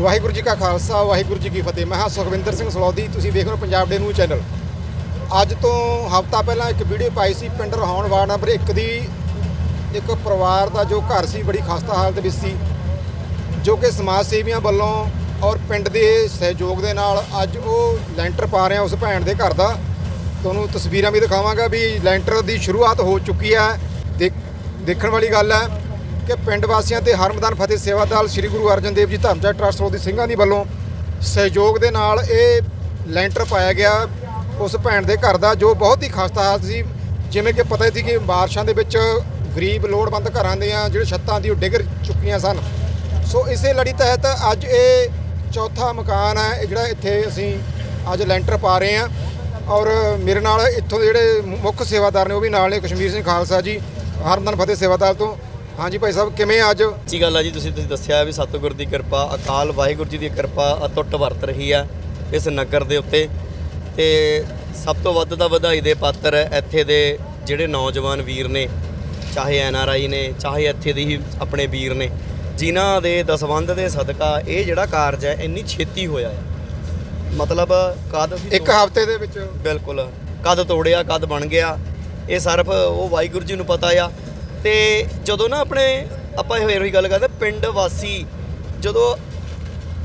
ਵਾਹਿਗੁਰੂ ਜੀ ਕਾ ਖਾਲਸਾ, ਵਾਹਿਗੁਰੂ ਜੀ ਕੀ ਫਤਿਹ। ਮੈਂ ਹਾਂ ਸੁਖਵਿੰਦਰ ਸਿੰਘ ਸਲੌਦੀ, ਤੁਸੀਂ ਵੇਖ ਰਹੇ ਹੋ ਪੰਜਾਬ ਡੇ ਨਿਊਜ਼ ਚੈਨਲ ਅੱਜ ਤੋਂ ਹਫਤਾ ਪਹਿਲਾਂ ਇੱਕ ਵੀਡੀਓ ਪਾਈ ਸੀ ਪਿੰਡ ਰਹਾਉਣ ਵਾਰਡ ਨੰਬਰ 1 ਦੀ, ਇੱਕ ਪਰਿਵਾਰ ਦਾ ਜੋ ਘਰ ਸੀ, ਬੜੀ ਖਸਤਾ ਹਾਲਤ ਵਿੱਚ ਸੀ, ਜੋ ਕਿ ਸਮਾਜ ਸੇਵੀਆਂ ਵੱਲੋਂ ਔਰ ਪਿੰਡ ਦੇ ਸਹਿਯੋਗ ਦੇ ਨਾਲ ਅੱਜ ਉਹ ਲੈਂਟਰ ਪਾ ਰਹੇ ਆ ਉਸ ਭੈਣ ਦੇ ਘਰ ਦਾ। ਤੁਹਾਨੂੰ ਤਸਵੀਰਾਂ ਵੀ ਦਿਖਾਵਾਂਗਾ ਵੀ ਲੈਂਟਰ ਦੀ ਸ਼ੁਰੂਆਤ ਹੋ ਚੁੱਕੀ ਹੈ। ਦੇਖਣ ਵਾਲੀ ਗੱਲ ਹੈ ਕਿ ਪਿੰਡ ਵਾਸੀਆਂ ਤੇ ਹਰਮਦਾਨ ਫਤਿਹ ਸੇਵਾ ਦਲ ਸ੍ਰੀ ਗੁਰੂ ਅਰਜਨ ਦੇਵ ਜੀ ਧਰਮਚਾਰ ਟਰੱਸਟ ਦੇ ਸਿੰਘਾਂ ਦੀ ਵੱਲੋਂ ਸਹਿਯੋਗ ਦੇ ਨਾਲ ਇਹ ਲੈਂਟਰ ਪਾਇਆ ਗਿਆ ਉਸ ਭੈਣ ਦੇ ਘਰ ਦਾ, ਜੋ ਬਹੁਤ ਹੀ ਖਸਤਾ ਹਾਲਤ ਸੀ। ਜਿਵੇਂ ਕਿ ਪਤਾ ਸੀ ਕਿ ਬਾਰਿਸ਼ਾਂ ਦੇ ਵਿੱਚ ਗਰੀਬ, ਲੋੜਵੰਦ ਘਰਾਂ ਦੀਆਂ ਜਿਹੜੇ ਛੱਤਾਂ ਦੀ ਉਹ ਡਿੱਗ ਚੁੱਕੀਆਂ ਸਨ। ਸੋ ਇਸੇ ਲੜੀ ਤਹਿਤ ਅੱਜ ਇਹ ਚੌਥਾ ਮਕਾਨ ਹੈ, ਇਹ ਜਿਹੜਾ ਇੱਥੇ ਅਸੀਂ ਅੱਜ ਲੈਂਟਰ ਪਾ ਰਹੇ ਹਾਂ। ਔਰ ਮੇਰੇ ਨਾਲ ਇੱਥੋਂ ਦੇ ਜਿਹੜੇ ਮੁੱਖ ਸੇਵਾਦਾਰ ਨੇ, ਉਹ ਵੀ ਨਾਲ ਨੇ, ਕਸ਼ਮੀਰ ਸਿੰਘ ਖਾਲਸਾ ਜੀ, ਹਰਮਦਨ ਫਤਿਹ ਸੇਵਾਦਾਰ ਤੋਂ। ਹਾਂਜੀ ਭਾਈ ਸਾਹਿਬ ਕਿਵੇਂ ਅੱਜ? ਅੱਛੀ ਗੱਲ ਆ ਜੀ ਤੁਸੀਂ ਤੁਸੀਂ ਦੱਸਿਆ ਵੀ ਸਤਿਗੁਰ ਦੀ ਕਿਰਪਾ ਅਕਾਲ ਵਾਹਿਗੁਰੂ ਜੀ ਦੀ ਕਿਰਪਾ ਅਟੁੱਟ ਵਰਤ ਰਹੀ ਆ ਇਸ ਨਗਰ ਦੇ ਉੱਤੇ। ਤੇ ਸਭ ਤੋਂ ਵੱਧ ਤਾਂ ਵਧਾਈ ਦੇ ਪਾਤਰ ਇੱਥੇ ਦੇ ਜਿਹੜੇ ਨੌਜਵਾਨ ਵੀਰ ਨੇ ਚਾਹੇ ਐਨ ਆਰ ਆਈ ਨੇ ਚਾਹੇ ਇੱਥੇ ਦੇ ਹੀ ਆਪਣੇ ਵੀਰ ਨੇ ਜਿਨ੍ਹਾਂ ਦੇ ਦਸਵੰਧ ਦੇ ਸਦਕਾ ਇਹ ਜਿਹੜਾ ਕਾਰਜ ਹੈ ਇੰਨੀ ਛੇਤੀ ਹੋਇਆ ਹੈ ਮਤਲਬ ਕਦ ਅਸੀਂ ਇੱਕ ਹਫ਼ਤੇ ਦੇ ਵਿੱਚ। ਬਿਲਕੁਲ। ਕਦ ਤੋੜਿਆ ਕਦ ਬਣ ਗਿਆ ਇਹ ਸਿਰਫ ਉਹ ਵਾਹਿਗੁਰੂ ਜੀ ਨੂੰ ਪਤਾ ਆ। ਤੇ ਜਦੋਂ ਨਾ ਆਪਣੇ, ਆਪਾਂ ਹੋਏ ਹੋਈ ਗੱਲ ਕਰਦੇ, ਪਿੰਡ ਵਾਸੀ, ਜਦੋਂ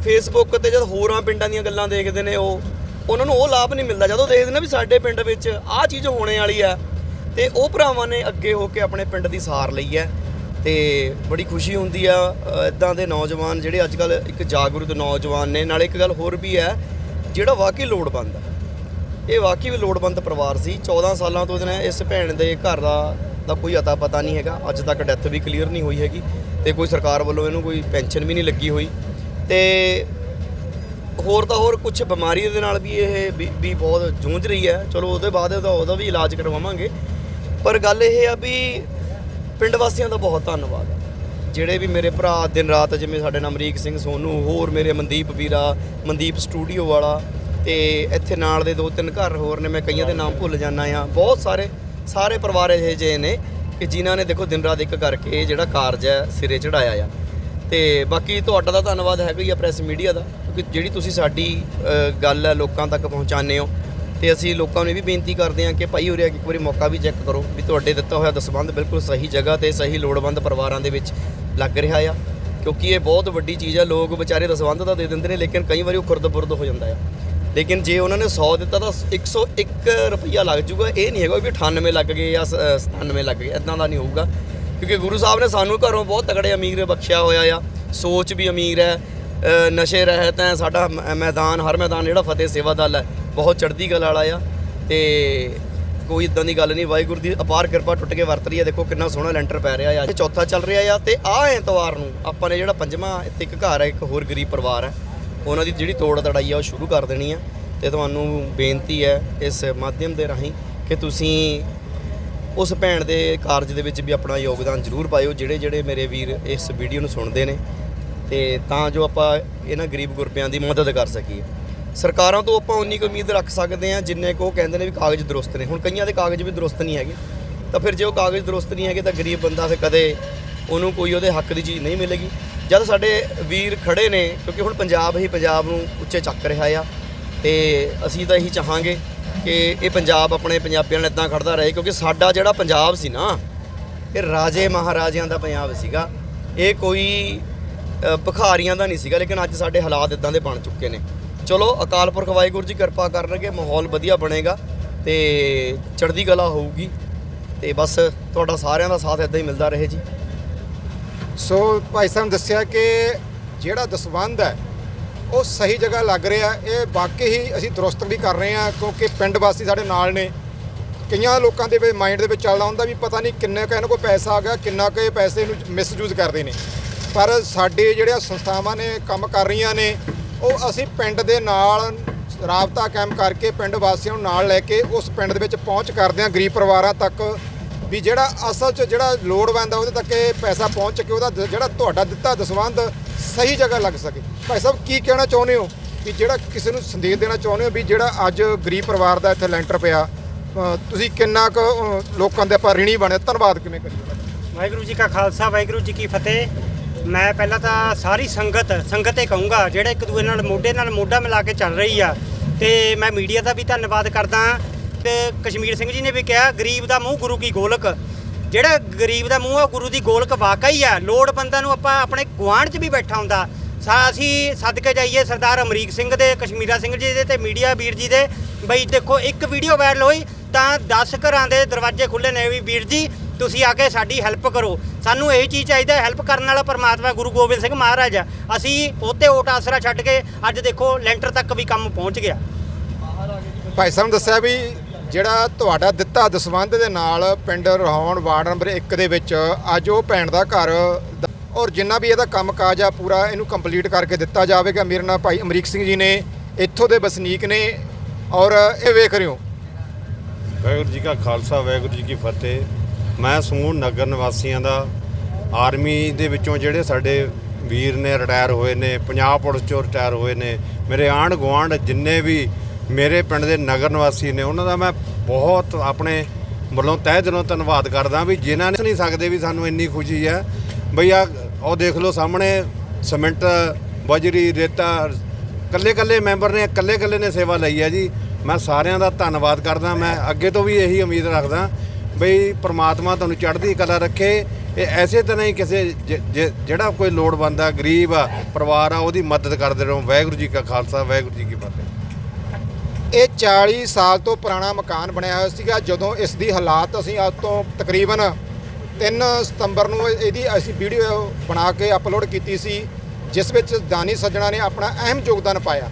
ਫੇਸਬੁੱਕ ਤੇ ਜਦ ਹੋਰਾਂ ਪਿੰਡਾਂ ਦੀਆਂ ਗੱਲਾਂ ਦੇਖਦੇ ਨੇ ਉਹ, ਉਹਨਾਂ ਨੂੰ ਉਹ ਲਾਭ ਨਹੀਂ ਮਿਲਦਾ। ਜਦੋਂ ਦੇਖਦੇ ਨੇ ਵੀ ਸਾਡੇ ਪਿੰਡ ਵਿੱਚ ਆਹ ਚੀਜ਼ ਹੋਣੇ ਵਾਲੀ ਆ, ਤੇ ਉਹ ਭਰਾਵਾਂ ਨੇ ਅੱਗੇ ਹੋ ਕੇ ਆਪਣੇ ਪਿੰਡ ਦੀ ਸਾਰ ਲਈ ਹੈ। ਤੇ ਬੜੀ ਖੁਸ਼ੀ ਹੁੰਦੀ ਆ ਇਦਾਂ ਦੇ ਨੌਜਵਾਨ ਜਿਹੜੇ ਅੱਜ ਕੱਲ ਇੱਕ ਜਾਗਰੂਕ ਨੌਜਵਾਨ ਨੇ। ਨਾਲੇ ਇੱਕ ਗੱਲ ਹੋਰ ਵੀ ਹੈ, ਜਿਹੜਾ ਵਾਕਈ ਲੋੜਵੰਦ ਆ। ਇਹ ਵਾਕਈ ਵੀ ਲੋੜਵੰਦ ਪਰਿਵਾਰ ਸੀ। 14 ਸਾਲਾਂ ਤੋਂ ਇਹਨੇ ਇਸ ਭੈਣ ਦੇ ਘਰ ਦਾ ਦਾ ਕੋਈ ਅਤਾ ਪਤਾ ਨਹੀਂ ਹੈਗਾ। ਅੱਜ ਤੱਕ ਡੈਥ ਵੀ ਕਲੀਅਰ ਨਹੀਂ ਹੋਈ ਹੈਗੀ ਤੇ ਕੋਈ ਸਰਕਾਰ ਵੱਲੋਂ ਇਹਨੂੰ ਕੋਈ ਪੈਨਸ਼ਨ ਵੀ ਨਹੀਂ ਲੱਗੀ ਹੋਈ। ਤੇ ਹੋਰ ਤਾਂ ਹੋਰ ਕੁਝ ਬਿਮਾਰੀ ਦੇ ਨਾਲ ਵੀ ਇਹ ਵੀ ਵੀ ਬਹੁਤ ਜੂਝ ਰਹੀ ਹੈ। ਚਲੋ ਉਹਦੇ ਬਾਅਦ ਉਹਦਾ ਉਹਦਾ ਵੀ ਇਲਾਜ ਕਰਵਾਵਾਂਗੇ। ਪਰ ਗੱਲ ਇਹ ਆ ਵੀ ਪਿੰਡ ਵਾਸੀਆਂ ਦਾ ਬਹੁਤ ਧੰਨਵਾਦ। ਜਿਹੜੇ ਵੀ ਮੇਰੇ ਭਰਾ ਦਿਨ ਰਾਤ ਜਿਵੇਂ ਸਾਡੇ ਨਾਲ ਅਮਰੀਕ ਸਿੰਘ ਸੋਨੂ, ਹੋਰ ਮੇਰੇ ਮਨਦੀਪ ਵੀਰਾ, ਮਨਦੀਪ ਸਟੂਡੀਓ ਵਾਲਾ ਤੇ ਇੱਥੇ ਨਾਲ ਦੇ ਦੋ ਤਿੰਨ ਘਰ ਹੋਰ ਨੇ, ਮੈਂ ਕਈਆਂ ਦੇ ਨਾਮ ਭੁੱਲ ਜਾਂਦਾ ਆ ਬਹੁਤ ਸਾਰੇ ਸਾਰੇ ਪਰਿਵਾਰ ਇਹ ਜਿਹੇ ਨੇ ਕਿ ਜਿਨ੍ਹਾਂ ਨੇ ਦੇਖੋ ਦਿਨ ਰਾਤ ਇੱਕ ਕਰਕੇ ਇਹ ਜਿਹੜਾ ਕਾਰਜ ਹੈ ਸਿਰੇ ਚੜਾਇਆ ਆ। ਤੇ ਬਾਕੀ ਤੁਹਾਡਾ ਤਾਂ ਧੰਨਵਾਦ ਹੈਗਾ ਹੀ ਆ ਪ੍ਰੈਸ ਮੀਡੀਆ ਦਾ, ਕਿਉਂਕਿ ਜਿਹੜੀ ਤੁਸੀਂ ਸਾਡੀ ਗੱਲ ਹੈ ਲੋਕਾਂ ਤੱਕ ਪਹੁੰਚਾਉਂਦੇ ਹੋ, ਤੇ ਅਸੀਂ ਲੋਕਾਂ ਨੂੰ ਇਹ ਵੀ ਬੇਨਤੀ ਕਰਦੇ ਹਾਂ ਕਿ ਭਾਈ ਉਰੇ ਇੱਕ ਵਾਰੀ ਮੌਕਾ ਵੀ ਚੈੱਕ ਕਰੋ ਵੀ ਤੁਹਾਡੇ ਦਿੱਤਾ ਹੋਇਆ ਦਸਬੰਧ ਬਿਲਕੁਲ ਸਹੀ ਜਗ੍ਹਾ ਤੇ ਸਹੀ ਲੋੜਵੰਦ ਪਰਿਵਾਰਾਂ ਦੇ ਵਿੱਚ ਲੱਗ ਰਿਹਾ ਆ, ਕਿਉਂਕਿ ਇਹ ਬਹੁਤ ਵੱਡੀ ਚੀਜ਼ ਆ, ਲੋਕ ਵਿਚਾਰੇ ਦਸਬੰਧ ਤਾਂ ਦੇ ਦਿੰਦੇ ਨੇ, ਲੇਕਿਨ ਕਈ ਵਾਰੀ ਉਹ ਖੁਰਦ-ਬੁਰਦ ਹੋ ਜਾਂਦਾ ਆ। ਲੇਕਿਨ ਜੇ ਉਹਨਾਂ ਨੇ 100 ਦਿੱਤਾ ਤਾਂ 101 ਰੁਪਈਆ ਲੱਗ ਜਾਊਗਾ। ਇਹ ਨਹੀਂ ਹੈਗਾ ਵੀ 98 ਲੱਗ ਗਏ ਜਾਂ ਸ- 97 ਲੱਗ ਗਏ ਇਦਾਂ ਦਾ ਨਹੀਂ ਹੋਊਗਾ। ਕਿਉਂਕਿ ਗੁਰੂ ਸਾਹਿਬ ਨੇ ਸਾਨੂੰ ਘਰੋਂ ਬਹੁਤ ਤਕੜੇ ਅਮੀਰ ਬਖਸ਼ਿਆ ਹੋਇਆ ਆ। ਸੋਚ ਵੀ ਅਮੀਰ ਹੈ ਨਸ਼ੇ ਰਹਿਤ ਹੈ, ਸਾਡਾ ਮ- ਮੈਦਾਨ, ਹਰ ਮੈਦਾਨ ਜਿਹੜਾ ਫਤਿਹ ਸੇਵਾ ਦਲ ਹੈ, ਬਹੁਤ ਚੜ੍ਹਦੀ ਕਲਾ ਵਾਲਾ ਆ। ਤੇ ਕੋਈ ਇਦਾਂ ਦੀ ਗੱਲ ਨਹੀਂ, ਵਾਹਿਗੁਰੂ ਦੀ ਅਪਾਰ ਕਿਰਪਾ ਟੁੱਟ ਕੇ ਵਰਤ ਰਹੀ ਹੈ। ਦੇਖੋ ਕਿੰਨਾ ਸੋਹਣਾ ਲੈਂਟਰ ਪੈ ਰਿਹਾ ਆ। ਚੌਥਾ ਚੱਲ ਰਿਹਾ ਆ ਤੇ ਆਹ ਐਤਵਾਰ ਨੂੰ ਆਪਾਂ ਨੇ ਜਿਹੜਾ ਪੰਜਵਾਂ, ਇੱਥੇ ਇੱਕ ਘਰ ਹੈ, ਇੱਕ ਹੋਰ ਗਰੀਬ ਪਰਿਵਾਰ ਹੈ। ਉਹਨਾਂ ਦੀ ਜਿਹੜੀ ਤੋੜ ਤੜਾਈ ਆ ਉਹ ਸ਼ੁਰੂ ਕਰ ਦੇਣੀ ਆ ਤੇ ਤੁਹਾਨੂੰ ਬੇਨਤੀ ਹੈ ਇਸ ਮਾਧਿਅਮ ਦੇ ਰਾਹੀਂ ਕਿ ਤੁਸੀਂ ਉਸ ਭੈਣ ਦੇ ਕਾਰਜ ਦੇ ਵਿੱਚ ਵੀ ਆਪਣਾ ਯੋਗਦਾਨ ਜ਼ਰੂਰ ਪਾਇਓ, ਜਿਹੜੇ ਜਿਹੜੇ ਮੇਰੇ ਵੀਰ ਇਸ ਵੀਡੀਓ ਨੂੰ ਸੁਣਦੇ ਨੇ ਤੇ ਤਾਂ ਜੋ ਆਪਾਂ ਇਹਨਾਂ ਗਰੀਬ ਗੁਰਬਿਆਂ ਦੀ ਮਦਦ ਕਰ ਸਕੀਏ। ਸਰਕਾਰਾਂ ਤੋਂ ਆਪਾਂ ਉਨੀ ਕੁ ਉਮੀਦ ਰੱਖ ਸਕਦੇ ਹਾਂ, ਜਿੰਨੇ ਕੋ ਕਹਿੰਦੇ ਨੇ ਵੀ ਕਾਗਜ਼ ਦਰੁਸਤ ਨੇ। ਹੁਣ ਕਈਆਂ ਦੇ ਕਾਗਜ਼ ਵੀ ਦਰੁਸਤ ਨਹੀਂ ਹੈਗੇ। ਤਾਂ ਫਿਰ ਜੇ ਉਹ ਕਾਗਜ਼ ਦਰੁਸਤ ਨਹੀਂ ਹੈਗੇ ਤਾਂ ਗਰੀਬ ਬੰਦਾ ਫਿਰ ਕਦੇ ਉਹਨੂੰ ਕੋਈ ਉਹਦੇ ਹੱਕ ਦੀ ਚੀਜ਼ ਨਹੀਂ ਮਿਲੇਗੀ। ਜਦ ਸਾਡੇ ਵੀਰ ਖੜੇ ਨੇ ਕਿਉਂਕਿ ਹੁਣ ਪੰਜਾਬ ਹੀ ਪੰਜਾਬ ਨੂੰ ਉੱਚੇ ਚੱਕ ਰਿਹਾ ਆ ਤੇ ਅਸੀਂ ਤਾਂ ਇਹੀ ਚਾਹਾਂਗੇ ਕਿ ਇਹ ਪੰਜਾਬ ਆਪਣੇ ਪੰਜਾਬੀਆਂ ਨਾਲ ਇਦਾਂ ਖੜਦਾ ਰਹੇ ਕਿਉਂਕਿ ਸਾਡਾ ਜਿਹੜਾ ਪੰਜਾਬ ਸੀ ਨਾ ਇਹ ਰਾਜੇ ਮਹਾਰਾਜਿਆਂ ਦਾ ਪੰਜਾਬ ਸੀਗਾ। ਇਹ ਕੋਈ ਅ, ਭਿਖਾਰੀਆਂ ਦਾ ਨਹੀਂ ਸੀਗਾ ਲੇਕਿਨ ਅੱਜ ਸਾਡੇ ਹਾਲਾਤ ਇਦਾਂ ਦੇ ਬਣ ਚੁੱਕੇ ਨੇ। ਚਲੋ ਅਕਾਲ ਪੁਰਖ ਵਾਹਿਗੁਰੂ ਜੀ ਕਿਰਪਾ ਕਰਨਗੇ ਮਾਹੌਲ ਵਧੀਆ ਬਣੇਗਾ ਤੇ ਚੜ੍ਹਦੀ ਕਲਾ ਹੋਊਗੀ ਤੇ ਬਸ ਤੁਹਾਡਾ ਸਾਰਿਆਂ ਦਾ ਸਾਥ ਇਦਾਂ ਹੀ ਮਿਲਦਾ ਰਹੇ ਜੀ। ਸੋ ਭਾਈ ਸਾਹਿਬ ਨੇ ਦੱਸਿਆ ਕਿ ਜਿਹੜਾ ਦਸਵੰਧ ਹੈ, ਉਹ ਸਹੀ ਜਗ੍ਹਾ ਲੱਗ ਰਿਹਾ। ਇਹ ਵਾਕਈ ਹੀ ਅਸੀਂ ਦਰੁਸਤ ਵੀ ਕਰ ਰਹੇ ਹਾਂ, ਕਿਉਂਕਿ ਪਿੰਡ ਵਾਸੀ ਸਾਡੇ ਨਾਲ ਨੇ। ਕਈਆਂ ਲੋਕਾਂ ਦੇ ਮਾਈਂਡ ਦੇ ਵਿੱਚ ਚੱਲਦਾ ਹੁੰਦਾ ਵੀ ਪਤਾ ਨਹੀਂ ਕਿੰਨੇ ਕੁ ਇਹਨਾਂ ਕੋਲ ਪੈਸਾ ਆ ਗਿਆ, ਕਿੰਨਾ ਕੁ ਇਹ ਪੈਸੇ ਨੂੰ ਮਿਸਯੂਜ਼ ਕਰਦੇ ਨੇ। ਪਰ ਸਾਡੇ ਜਿਹੜੀਆਂ ਸੰਸਥਾਵਾਂ ਨੇ, ਕੰਮ ਕਰ ਰਹੀਆਂ ਨੇ, ਉਹ ਅਸੀਂ ਪਿੰਡ ਦੇ ਨਾਲ ਰਾਬਤਾ ਕਾਇਮ ਕਰਕੇ ਪਿੰਡ ਵਾਸੀਆਂ ਨੂੰ ਨਾਲ ਲੈ ਕੇ ਉਸ ਪਿੰਡ ਦੇ ਵਿੱਚ ਪਹੁੰਚ ਕਰਦੇ ਹਾਂ, ਗਰੀਬ ਪਰਿਵਾਰਾਂ ਤੱਕ ਵੀ ਜਿਹੜਾ ਅਸਲ 'ਚ ਜਿਹੜਾ ਲੋੜਵੰਦ ਆ, ਉਹਦੇ ਤੱਕ ਇਹ ਪੈਸਾ ਪਹੁੰਚ ਕੇ ਉਹਦਾ ਜਿਹੜਾ ਤੁਹਾਡਾ ਦਿੱਤਾ ਦਸਵੰਧ ਸਹੀ ਜਗ੍ਹਾ ਲੱਗ ਸਕੇ। ਭਾਈ ਸਾਹਿਬ, ਕੀ ਕਹਿਣਾ ਚਾਹੁੰਦੇ ਹੋ ਕਿ ਜਿਹੜਾ ਕਿਸੇ ਨੂੰ ਸੰਦੇਸ਼ ਦੇਣਾ ਚਾਹੁੰਦੇ ਹੋ ਵੀ ਜਿਹੜਾ ਅੱਜ ਗਰੀਬ ਪਰਿਵਾਰ ਦਾ ਇੱਥੇ ਲੈਂਟਰ ਪਿਆ ਤੁਸੀਂ ਕਿੰਨਾ ਕੁ ਲੋਕਾਂ ਦੇ ਆਪਾਂ ਰਿਣੀ ਬਣੇ? ਧੰਨਵਾਦ ਕਿਵੇਂ ਕਰੀਏ? ਵਾਹਿਗੁਰੂ ਜੀ ਕਾ ਖਾਲਸਾ, ਵਾਹਿਗੁਰੂ ਜੀ ਕੀ ਫਤਿਹ। ਮੈਂ ਪਹਿਲਾਂ ਤਾਂ ਸਾਰੀ ਸੰਗਤ ਸੰਗਤ ਇਹ ਕਹੂੰਗਾ, ਜਿਹੜਾ ਇੱਕ ਦੂਏ ਨਾਲ, ਮੋਢੇ ਨਾਲ ਮੋਢਾ ਮਿਲਾ ਕੇ ਚੱਲ ਰਹੀ ਆ, ਤੇ ਮੈਂ ਮੀਡੀਆ ਦਾ ਵੀ ਧੰਨਵਾਦ ਕਰਦਾ ਤੇ ਕਸ਼ਮੀਰ ਸਿੰਘ ਜੀ ਨੇ ਵੀ ਕਿਹਾ, ਗਰੀਬ ਦਾ ਮੂੰਹ ਗੁਰੂ ਕੀ ਗੋਲਕ। ਜਿਹੜਾ ਗਰੀਬ ਦਾ ਮੂੰਹ ਆ ਗੁਰੂ ਦੀ ਗੋਲਕ ਵਾਕਈ ਆ। ਲੋੜਵੰਦਾਂ ਨੂੰ ਆਪਾਂ ਆਪਣੇ ਗੁਆਂਢ 'ਚ ਵੀ ਬੈਠਾ ਹੁੰਦਾ। ਸਾ ਅਸੀਂ ਸਦਕੇ ਜਾਈਏ ਸਰਦਾਰ ਅਮਰੀਕ ਸਿੰਘ ਦੇ, ਕਸ਼ਮੀਰਾ ਸਿੰਘ ਜੀ ਦੇ ਤੇ ਮੀਡੀਆ ਵੀਰ ਜੀ ਦੇ। ਬਈ ਦੇਖੋ, ਇੱਕ ਵੀਡੀਓ ਵਾਇਰਲ ਹੋਈ, ਤਾਂ 10 ਘਰਾਂ ਦੇ ਦਰਵਾਜ਼ੇ ਖੁੱਲੇ ਨੇ ਵੀ ਵੀਰ ਜੀ, ਤੁਸੀਂ ਆ ਕੇ ਸਾਡੀ ਹੈਲਪ ਕਰੋ। ਸਾਨੂੰ ਇਹੀ ਚੀਜ਼ ਚਾਹੀਦਾ ਹੈਲਪ ਕਰਨ ਵਾਲਾ ਪਰਮਾਤਮਾ ਗੁਰੂ ਗੋਬਿੰਦ ਸਿੰਘ ਮਹਾਰਾਜ ਆ। ਅਸੀਂ ਉਹਤੇ ਓਟ ਆਸਰਾ ਛੱਡ ਕੇ ਅੱਜ ਦੇਖੋ ਲੈਂਟਰ ਤੱਕ ਵੀ ਕੰਮ ਪਹੁੰਚ ਗਿਆ। ਭਾਈ ਸਾਹਿਬ ਦੱਸਿਆ ਵੀ ਜਿਹੜਾ ਤੁਹਾਡਾ ਦਿੱਤਾ ਦਸਵੰਧ ਦੇ ਨਾਲ ਪਿੰਡ ਰਹਾਉਣ ਵਾਰਡ ਨੰਬਰ 1 ਦੇ ਵਿੱਚ ਅੱਜ ਉਹ ਭੈਣ ਦਾ ਘਰ ਔਰ ਜਿੰਨਾ ਵੀ ਇਹਦਾ ਕੰਮ ਕਾਜ ਆ ਪੂਰਾ ਇਹਨੂੰ ਕੰਪਲੀਟ ਕਰਕੇ ਦਿੱਤਾ ਜਾਵੇਗਾ। ਮੇਰੇ ਨਾਲ ਭਾਈ ਅਮਰੀਕ ਸਿੰਘ ਜੀ ਨੇ, ਇੱਥੋਂ ਦੇ ਵਸਨੀਕ ਨੇ ਔਰ ਇਹ ਵੇਖ ਰਹੇ ਹੋ। ਵਾਹਿਗੁਰੂ ਜੀ ਕਾ ਖਾਲਸਾ, ਵਾਹਿਗੁਰੂ ਜੀ ਕੀ ਫਤਿਹ। ਮੈਂ ਸਮੂਹ ਨਗਰ ਨਿਵਾਸੀਆਂ ਦਾ, ਆਰਮੀ ਦੇ ਵਿੱਚੋਂ ਜਿਹੜੇ ਸਾਡੇ ਵੀਰ ਨੇ ਰਿਟਾਇਰ ਹੋਏ ਨੇ, ਪੰਜਾਬ ਪੁਲਿਸ ਚੋਂ ਰਿਟਾਇਰ ਹੋਏ ਨੇ, ਮੇਰੇ ਆਂਢ ਗੁਆਂਢ ਜਿੰਨੇ ਵੀ ਮੇਰੇ ਪਿੰਡ ਦੇ ਨਗਰ ਨਿਵਾਸੀ ਨੇ, ਉਹਨਾਂ ਦਾ ਮੈਂ ਬਹੁਤ ਆਪਣੇ ਵੱਲੋਂ ਤਹਿ ਦਿਲੋਂ ਧੰਨਵਾਦ ਕਰਦਾ ਵੀ ਜਿਨ੍ਹਾਂ ਨੇ ਨਹੀਂ ਸਕਦੇ ਵੀ ਸਾਨੂੰ ਇੰਨੀ ਖੁਸ਼ੀ ਹੈ। ਬਈ ਆ ਉਹ ਦੇਖ ਲਓ ਸਾਹਮਣੇ ਸਿਮੈਂਟ, ਬਜਰੀ, ਰੇਤਾ ਕੱਲੇ ਕੱਲੇ ਮੈਂਬਰ ਨੇ ਕੱਲੇ ਕੱਲੇ ਨੇ ਸੇਵਾ ਲਈ ਹੈ ਜੀ। ਮੈਂ ਸਾਰਿਆਂ ਦਾ ਧੰਨਵਾਦ ਕਰਦਾ, ਮੈਂ ਅੱਗੇ ਤੋਂ ਵੀ ਇਹੀ ਉਮੀਦ ਰੱਖਦਾ ਬਈ ਪ੍ਰਮਾਤਮਾ ਤੁਹਾਨੂੰ ਚੜ੍ਹਦੀ ਕਲਾ ਰੱਖੇ। ਇਹ ਐਸੇ ਤਰ੍ਹਾਂ ਹੀ ਕਿਸੇ ਜ- ਜਿਹੜਾ ਕੋਈ ਲੋੜਵੰਦ ਆ, ਗਰੀਬ ਆ, ਪਰਿਵਾਰ ਆ, ਉਹਦੀ ਮਦਦ ਕਰਦੇ ਰਹੋ। ਵਾਹਿਗੁਰੂ ਜੀ ਕਾ ਖਾਲਸਾ, ਵਾਹਿਗੁਰੂ ਜੀ ਕੀ ਫਤਿਹ। ਇਹ 40 ਸਾਲ ਤੋਂ ਪੁਰਾਣਾ ਮਕਾਨ ਬਣਿਆ ਹੋਇਆ ਸੀਗਾ। ਜਦੋਂ ਇਸ ਦੀ ਹਾਲਾਤ ਅਸੀਂ ਅੱਜ ਤੋਂ ਤਕਰੀਬਨ 3 ਸਤੰਬਰ ਨੂੰ ਇਹਦੀ ਅਸੀਂ ਵੀਡੀਓ ਬਣਾ ਕੇ ਅਪਲੋਡ ਕੀਤੀ ਸੀ, ਜਿਸ ਵਿੱਚ ਦਾਨੀ ਸੱਜਣਾ ਨੇ ਆਪਣਾ ਅਹਿਮ ਯੋਗਦਾਨ ਪਾਇਆ।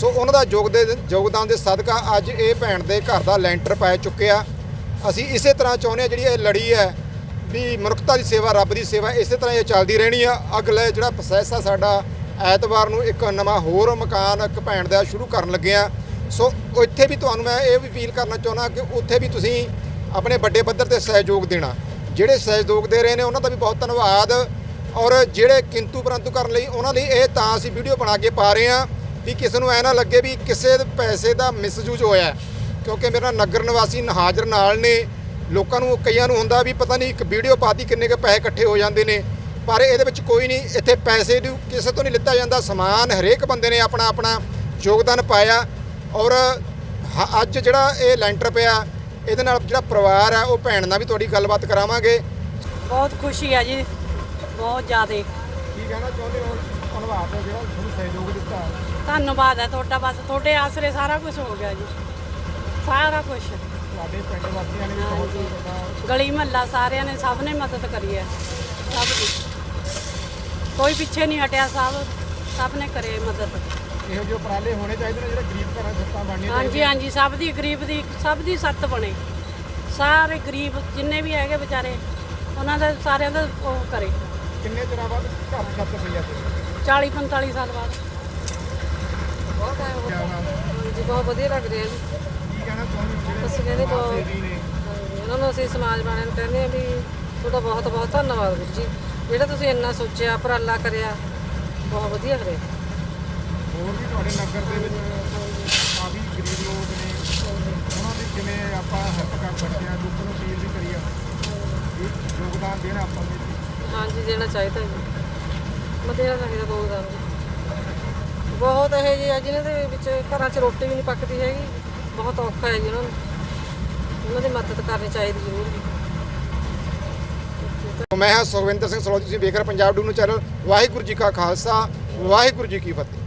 ਸੋ ਉਹਨਾਂ ਦਾ ਯੋਗ ਦੇ ਯੋਗਦਾਨ ਦੇ ਸਦਕਾ ਅੱਜ ਇਹ ਭੈਣ ਦੇ ਘਰ ਦਾ ਲੈਂਟਰ ਪੈ ਚੁੱਕਿਆ। ਅਸੀਂ ਇਸੇ ਤਰ੍ਹਾਂ ਚਾਹੁੰਦੇ ਹਾਂ ਜਿਹੜੀ ਇਹ ਲੜੀ ਹੈ ਵੀ ਮਨੁੱਖਤਾ ਦੀ ਸੇਵਾ, ਰੱਬ ਦੀ ਸੇਵਾ ਇਸੇ ਤਰ੍ਹਾਂ ਇਹ ਚੱਲਦੀ ਰਹਿਣੀ ਆ। ਅਗਲੇ ਜਿਹੜਾ ਪ੍ਰੋਸੈਸ ਆ ਸਾਡਾ, ਐਤਵਾਰ ਨੂੰ ਇੱਕ ਨਵਾਂ ਹੋਰ ਮਕਾਨ ਇੱਕ ਭੈਣ ਦਾ ਸ਼ੁਰੂ ਕਰਨ ਲੱਗੇ ਆ। ਸੋ ਇੱਥੇ ਵੀ ਤੁਹਾਨੂੰ ਮੈਂ ਇਹ ਵੀ ਅਪੀਲ ਕਰਨਾ ਚਾਹੁੰਦਾ ਕਿ ਉੱਥੇ ਵੀ ਤੁਸੀਂ ਆਪਣੇ ਵੱਡੇ ਪੱਧਰ ਤੇ ਸਹਿਯੋਗ ਦੇਣਾ। ਜਿਹੜੇ ਸਹਿਯੋਗ ਦੇ ਰਹੇ ਨੇ, ਉਹਨਾਂ ਦਾ ਵੀ ਬਹੁਤ ਧੰਨਵਾਦ। ਔਰ ਜਿਹੜੇ ਕਿੰਤੂ ਪਰੰਤੂ ਕਰਨ ਲਈ, ਉਹਨਾਂ ਲਈ ਇਹ ਤਾਂ ਅਸੀਂ ਵੀਡੀਓ ਬਣਾ ਕੇ ਪਾ ਰਹੇ ਹਾਂ ਵੀ ਕਿਸੇ ਨੂੰ ਐ ਨਾ ਲੱਗੇ ਵੀ ਕਿਸੇ ਪੈਸੇ ਦਾ ਮਿਸਯੂਜ਼ ਹੋਇਆ ਕਿਉਂਕਿ ਮੇਰਾ ਨਗਰ ਨਿਵਾਸੀ ਨਹਾਜ਼ਰ ਨਾਲ ਨੇ। ਲੋਕਾਂ ਨੂੰ, ਕਈਆਂ ਨੂੰ ਹੁੰਦਾ ਵੀ ਪਤਾ ਨਹੀਂ ਇੱਕ ਵੀਡੀਓ ਪਾਤੀ ਕਿੰਨੇ ਕੁ ਪੈਸੇ ਇਕੱਠੇ ਹੋ ਜਾਂਦੇ ਨੇ। ਪਰ ਇਹਦੇ ਵਿੱਚ ਕੋਈ ਨਹੀਂ, ਇੱਥੇ ਪੈਸੇ ਦੀ ਕਿਸੇ ਤੋਂ ਨਹੀਂ ਲਿੱਤਾ ਜਾਂਦਾ। ਸਮਾਨ ਹਰੇਕ ਬੰਦੇ ਨੇ ਆਪਣਾ ਆਪਣਾ ਯੋਗਦਾਨ ਪਾਇਆ। ਔਰ ਅੱਜ ਜਿਹੜਾ ਇਹ ਲੈਂਟਰ ਪਿਆ ਇਹਦੇ ਨਾਲ ਜਿਹੜਾ ਪਰਿਵਾਰ ਹੈ ਉਹ ਭੈਣ ਨਾਲ ਵੀ ਤੁਹਾਡੀ ਗੱਲਬਾਤ ਕਰਾਵਾਂਗੇ। ਬਹੁਤ ਖੁਸ਼ੀ ਆ ਜੀ ਬਹੁਤ ਜ਼ਿਆਦਾ। ਕੀ ਕਹਿਣਾ ਚਾਹੁੰਦੇ ਹੋ? ਧੰਨਵਾਦ ਜਿਹੜਾ ਤੁਹਾਨੂੰ ਸਹਿਯੋਗ ਦਿੱਤਾ। ਧੰਨਵਾਦ ਹੈ ਤੁਹਾਡਾ ਬਸ ਤੁਹਾਡੇ ਆਸਰੇ ਸਾਰਾ ਕੁਝ ਹੋ ਗਿਆ ਜੀ। ਸਾਰਾ ਕੁਝ ਤੁਹਾਡੇ ਪਿੰਡ ਵਾਸੀਆਂ ਨੇ ਵੀ ਬਹੁਤ ਗਲੀ ਮਹੱਲਾ ਸਾਰਿਆਂ ਨੇ ਸਭ ਨੇ ਮਦਦ ਕਰੀ ਹੈ। ਸਭ ਦੀ। ਕੋਈ ਪਿੱਛੇ ਨਹੀਂ ਹਟਿਆ ਸਭ ਸਭ ਨੇ ਕਰੇ ਮਦਦ। ਇਹੋ ਜਿਹੇ ਉਪਰਾਲੇ ਹੋਣੇ ਚਾਹੀਦੇ ਨੇ ਜਿਹੜੇ ਗਰੀਬ ਘਰਾਂ ਦੇ ਸੱਤਾਂ ਬਣਨੀਆਂ ਹਾਂਜੀ ਹਾਂਜੀ ਸਭ ਦੀ ਗਰੀਬ ਦੀ ਸਭ ਦੀ ਸੱਤ ਬਣੇ। ਸਾਰੇ ਗਰੀਬ ਜਿੰਨੇ ਵੀ ਹੈਗੇ ਵਿਚਾਰੇ ਉਹਨਾਂ ਦਾ ਸਾਰਿਆਂ ਦਾ ਉਹ ਕਰੇ। ਕਿੰਨੇ ਦਿਨਾਂ ਬਾਅਦ ਘਰ ਛੱਤ ਪਈ ਆ 40 45 ਸਾਲ ਬਾਅਦ। ਹਾਂਜੀ ਬਹੁਤ ਵਧੀਆ ਲੱਗ ਰਿਹਾ ਜੀ। ਕੀ ਕਹਿਣਾ ਚਾਹੁੰਦੇ ਅਸੀਂ ਕਹਿੰਦੇ ਬਹੁਤ ਉਹਨਾਂ ਨੂੰ ਅਸੀਂ ਸਮਾਜ ਬਾਣਿਆਂ ਨੂੰ ਕਹਿੰਦੇ ਆ ਵੀ ਤੁਹਾਡਾ ਬਹੁਤ ਬਹੁਤ ਧੰਨਵਾਦ ਵੀਰ ਜੀ। ਜਿਹੜਾ ਤੁਸੀਂ ਇੰਨਾ ਸੋਚਿਆ ਉਪਰਾਲਾ ਕਰਿਆ ਬਹੁਤ ਵਧੀਆ ਕਰਿਆ। ਹੋਰ ਵੀ ਤੁਹਾਡੇ ਨਗਰ ਦੇ ਵਿੱਚ ਕਾਫੀ ਗਰੀਬ ਲੋਕ ਨੇ। ਉਹਨਾਂ ਦੀ ਕਿਵੇਂ ਆਪਾਂ ਹੈਲਪ ਕਰ ਸਕਦੇ ਹਾਂ ਲੋਕਾਂ ਨੂੰ ਅਪੀਲ ਵੀ ਕਰੀਏ ਵੀ ਯੋਗਦਾਨ ਦੇਣਾ ਆਪਾਂ ਨੂੰ। ਹਾਂਜੀ ਦੇਣਾ ਚਾਹੀਦਾ ਜੀ। ਦੇਣਾ ਚਾਹੀਦਾ ਯੋਗਦਾਨ ਜੀ ਬਹੁਤ ਇਹ ਜੀ ਆ ਜਿਨ੍ਹਾਂ ਦੇ ਵਿੱਚ ਘਰਾਂ 'ਚ ਰੋਟੀ ਵੀ ਨਹੀਂ ਪੱਕਦੀ ਹੈਗੀ। ਬਹੁਤ ਔਖਾ ਹੈ ਜੀ ਉਹਨਾਂ ਨੂੰ। ਉਹਨਾਂ ਦੀ ਮਦਦ ਕਰਨੀ ਚਾਹੀਦੀ ਜ਼ਰੂਰ ਜੀ। ਮੈਂ ਹਾਂ ਸੁਖਵਿੰਦਰ ਸਿੰਘ ਸਲੋਜੀ ਤੁਸੀਂ ਵੇਖ ਰਹੇ ਪੰਜਾਬ ਡੂ ਨੂੰ ਚੈਨਲ। ਵਾਹਿਗੁਰੂ ਜੀ ਕਾ ਖਾਲਸਾ ਵਾਹਿਗੁਰੂ ਜੀ ਕੀ ਫਤਿਹ।